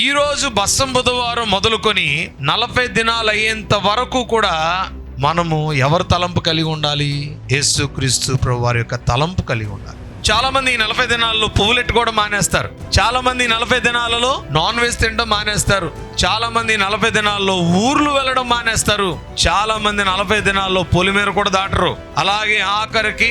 ఈరోజు బస్సం బుధవారం మొదలుకొని నలభై దినాలు అయ్యేంత వరకు కూడా మనము ఎవరు తలంపు కలిగి ఉండాలి? యేసు క్రీస్తు ప్రభు వారి యొక్క తలంపు కలిగి ఉండాలి. చాలా మంది ఈ నలభై దినాల్లో పువ్వులెట్టుకోవడం మానేస్తారు. చాలా మంది నలభై దినాలలో నాన్ వెజ్ తినడం మానేస్తారు. చాలా మంది నలభై దినాల్లో ఊర్లు వెళ్ళడం మానేస్తారు. చాలా మంది నలభై దినాల్లో పొలిమేర కూడా దాటరు. అలాగే ఆఖరికి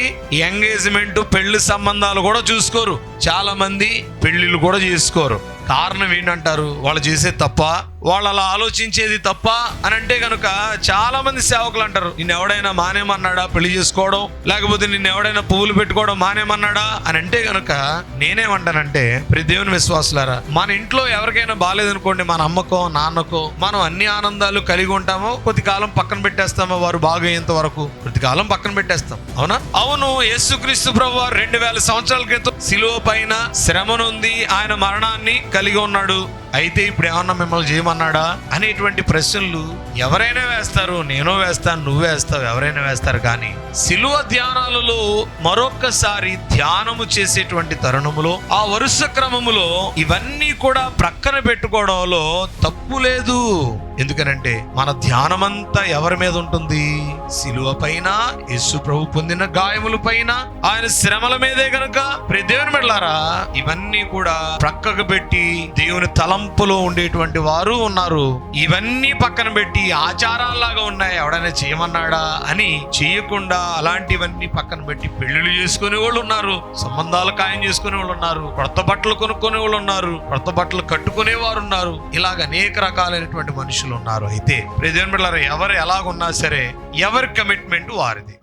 ఎంగేజ్మెంట్ పెళ్ళి సంబంధాలు కూడా చూసుకోరు. చాలా మంది పెళ్ళిళ్ళు కూడా చేసుకోరు. కారణం ఏంటంటారు? వాళ్ళు చేసే తప్ప వాళ్ళు అలా ఆలోచించేది తప్ప అని అంటే కనుక చాలా మంది సేవకులు అంటారు నిన్ను ఎవడైనా మానేమన్నాడా పెళ్ళి చేసుకోవడం? లేకపోతే నిన్ను ఎవడైనా పువ్వులు పెట్టుకోవడం మానేమన్నాడా? అని అంటే కనుక నేనేమంటానంటే ప్రతి దేవుని విశ్వాసులారా మన ఇంట్లో ఎవరికైనా బాగాలేదనుకోండి మన అమ్మకో నాన్నకో మనం అన్ని ఆనందాలు కలిగి ఉంటామో కొద్ది కాలం పక్కన పెట్టేస్తామో వారు బాగయ్యేంత వరకు కొద్ది కాలం పక్కన పెట్టేస్తాం. అవునా? అవును యేసుక్రీస్తు ప్రభు రెండు వేల సంవత్సరాల క్రితం సిలువ పైన శ్రమనుంది ఆయన మరణాన్ని కలిగి ఉన్నాడు. అయితే ఇప్పుడు ఏమన్నా మిమ్మల్ని చేయమన్నాడా? అనేటువంటి ప్రశ్నలు ఎవరైనా వేస్తారు నేను వేస్తాను నువ్వు వేస్తావు ఎవరైనా వేస్తారు. కానీ సిలువ ధ్యానాలలో మరొక్కసారి ధ్యానము చేసేటువంటి తరుణములో ఆ వరుస క్రమములో ఇవన్నీ కూడా ప్రక్కన పెట్టుకోవడంలో తప్పు లేదు. ఎందుకనంటే మన ధ్యానమంతా ఎవరి మీద ఉంటుంది? సిలువ పైన యేసు ప్రభు పొందిన గాయముల పైన ఆయన శ్రమల మీదే గనుక. ప్రతి దేవుని మెడలారా ఇవన్నీ కూడా ప్రక్కకు పెట్టి దేవుని తలంపులో ఉండేటువంటి వారు ఉన్నారు. ఇవన్నీ పక్కన పెట్టి ఆచారాల్లాగా ఉన్నాయి. ఎవడైనా చేయమన్నాడా అని చేయకుండా అలాంటివన్నీ పక్కన పెట్టి పెళ్ళిళ్ళు చేసుకునే వాళ్ళు ఉన్నారు. సంబంధాలు ఖాయం చేసుకునే వాళ్ళు ఉన్నారు. కొత్త బట్టలు కొనుక్కునే వాళ్ళు ఉన్నారు. కొత్త బట్టలు కట్టుకునే వారు ఉన్నారు ఇలాగ అనేక రకాలైనటువంటి మనుషులు ఉన్నారు. అయితే ప్రజలు ఎవరు ఎలాగున్నా సరే ఎవరి కమిట్మెంట్ వారిది.